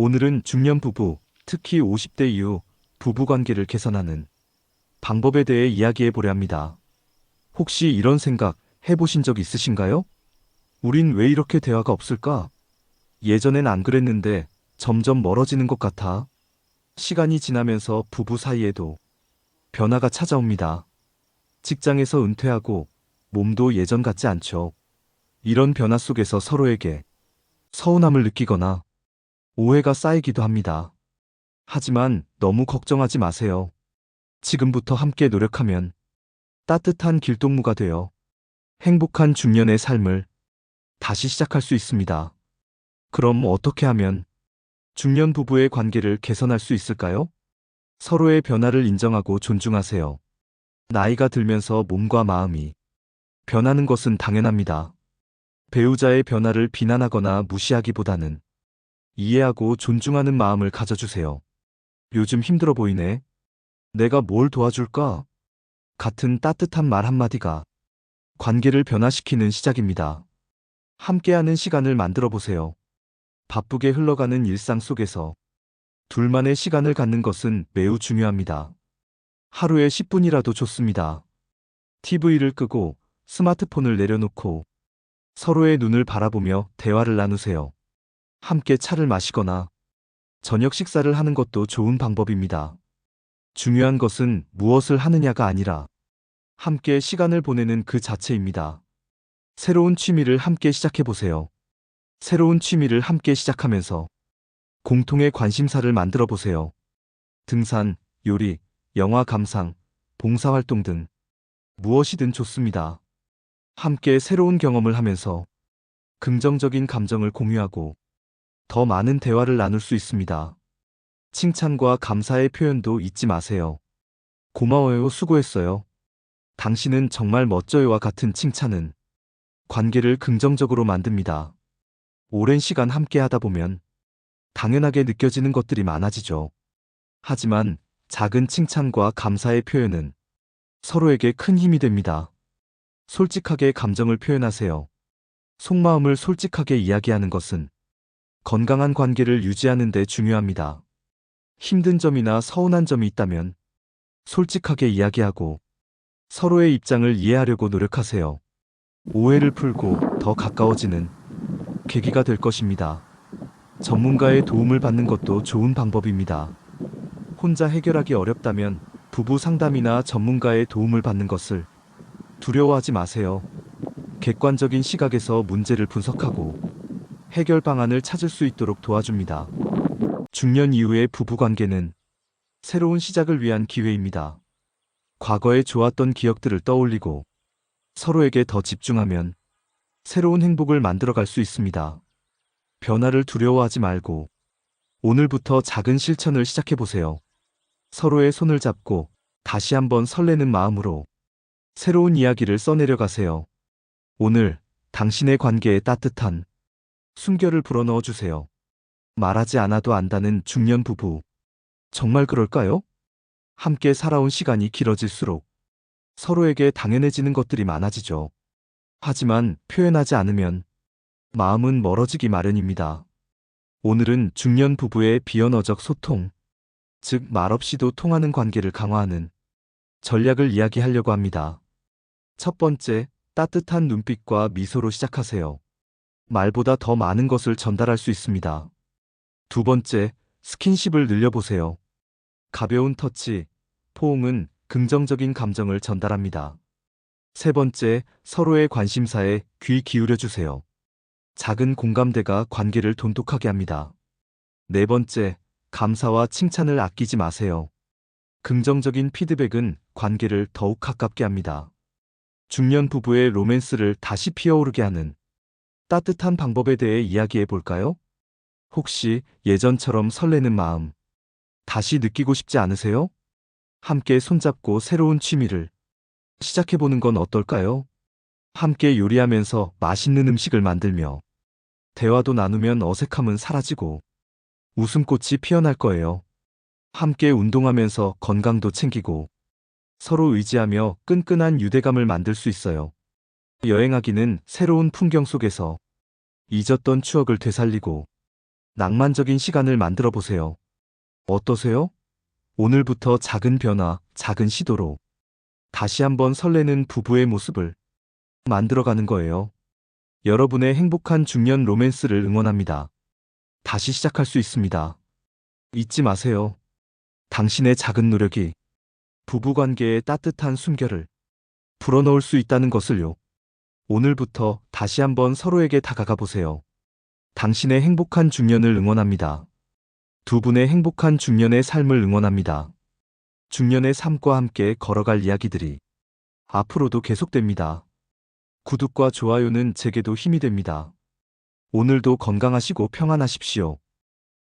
오늘은 중년 부부, 특히 50대 이후 부부 관계를 개선하는 방법에 대해 이야기해 보려 합니다. 혹시 이런 생각 해보신 적 있으신가요? 우린 왜 이렇게 대화가 없을까? 예전엔 안 그랬는데 점점 멀어지는 것 같아. 시간이 지나면서 부부 사이에도 변화가 찾아옵니다. 직장에서 은퇴하고 몸도 예전 같지 않죠. 이런 변화 속에서 서로에게 서운함을 느끼거나 오해가 쌓이기도 합니다. 하지만 너무 걱정하지 마세요. 지금부터 함께 노력하면 따뜻한 길동무가 되어 행복한 중년의 삶을 다시 시작할 수 있습니다. 그럼 어떻게 하면 중년 부부의 관계를 개선할 수 있을까요? 서로의 변화를 인정하고 존중하세요. 나이가 들면서 몸과 마음이 변하는 것은 당연합니다. 배우자의 변화를 비난하거나 무시하기보다는 이해하고 존중하는 마음을 가져주세요. 요즘 힘들어 보이네. 내가 뭘 도와줄까? 같은 따뜻한 말 한마디가 관계를 변화시키는 시작입니다. 함께하는 시간을 만들어 보세요. 바쁘게 흘러가는 일상 속에서 둘만의 시간을 갖는 것은 매우 중요합니다. 하루에 10분이라도 좋습니다. TV를 끄고 스마트폰을 내려놓고 서로의 눈을 바라보며 대화를 나누세요. 함께 차를 마시거나 저녁 식사를 하는 것도 좋은 방법입니다. 중요한 것은 무엇을 하느냐가 아니라 함께 시간을 보내는 그 자체입니다. 새로운 취미를 함께 시작해 보세요. 새로운 취미를 함께 시작하면서 공통의 관심사를 만들어 보세요. 등산, 요리, 영화 감상, 봉사활동 등 무엇이든 좋습니다. 함께 새로운 경험을 하면서 긍정적인 감정을 공유하고 더 많은 대화를 나눌 수 있습니다. 칭찬과 감사의 표현도 잊지 마세요. 고마워요, 수고했어요. 당신은 정말 멋져요와 같은 칭찬은 관계를 긍정적으로 만듭니다. 오랜 시간 함께 하다 보면 당연하게 느껴지는 것들이 많아지죠. 하지만 작은 칭찬과 감사의 표현은 서로에게 큰 힘이 됩니다. 솔직하게 감정을 표현하세요. 속마음을 솔직하게 이야기하는 것은 건강한 관계를 유지하는 데 중요합니다. 힘든 점이나 서운한 점이 있다면 솔직하게 이야기하고 서로의 입장을 이해하려고 노력하세요. 오해를 풀고 더 가까워지는 계기가 될 것입니다. 전문가의 도움을 받는 것도 좋은 방법입니다. 혼자 해결하기 어렵다면 부부 상담이나 전문가의 도움을 받는 것을 두려워하지 마세요. 객관적인 시각에서 문제를 분석하고 해결 방안을 찾을 수 있도록 도와줍니다. 중년 이후의 부부 관계는 새로운 시작을 위한 기회입니다. 과거에 좋았던 기억들을 떠올리고 서로에게 더 집중하면 새로운 행복을 만들어갈 수 있습니다. 변화를 두려워하지 말고 오늘부터 작은 실천을 시작해 보세요. 서로의 손을 잡고 다시 한번 설레는 마음으로 새로운 이야기를 써내려 가세요. 오늘 당신의 관계에 따뜻한 숨결을 불어넣어 주세요. 말하지 않아도 안다는 중년 부부. 정말 그럴까요? 함께 살아온 시간이 길어질수록 서로에게 당연해지는 것들이 많아지죠. 하지만 표현하지 않으면 마음은 멀어지기 마련입니다. 오늘은 중년 부부의 비언어적 소통, 즉 말없이도 통하는 관계를 강화하는 전략을 이야기하려고 합니다. 첫 번째, 따뜻한 눈빛과 미소로 시작하세요. 말보다 더 많은 것을 전달할 수 있습니다. 두 번째, 스킨십을 늘려보세요. 가벼운 터치, 포옹은 긍정적인 감정을 전달합니다. 세 번째, 서로의 관심사에 귀 기울여 주세요. 작은 공감대가 관계를 돈독하게 합니다. 네 번째, 감사와 칭찬을 아끼지 마세요. 긍정적인 피드백은 관계를 더욱 가깝게 합니다. 중년 부부의 로맨스를 다시 피어오르게 하는 따뜻한 방법에 대해 이야기해 볼까요? 혹시 예전처럼 설레는 마음 다시 느끼고 싶지 않으세요? 함께 손잡고 새로운 취미를 시작해 보는 건 어떨까요? 함께 요리하면서 맛있는 음식을 만들며 대화도 나누면 어색함은 사라지고 웃음꽃이 피어날 거예요. 함께 운동하면서 건강도 챙기고 서로 의지하며 끈끈한 유대감을 만들 수 있어요. 여행하기는 새로운 풍경 속에서 잊었던 추억을 되살리고 낭만적인 시간을 만들어 보세요. 어떠세요? 오늘부터 작은 변화, 작은 시도로 다시 한번 설레는 부부의 모습을 만들어가는 거예요. 여러분의 행복한 중년 로맨스를 응원합니다. 다시 시작할 수 있습니다. 잊지 마세요. 당신의 작은 노력이 부부관계의 따뜻한 숨결을 불어넣을 수 있다는 것을요. 오늘부터 다시 한번 서로에게 다가가 보세요. 당신의 행복한 중년을 응원합니다. 두 분의 행복한 중년의 삶을 응원합니다. 중년의 삶과 함께 걸어갈 이야기들이 앞으로도 계속됩니다. 구독과 좋아요는 제게도 힘이 됩니다. 오늘도 건강하시고 평안하십시오.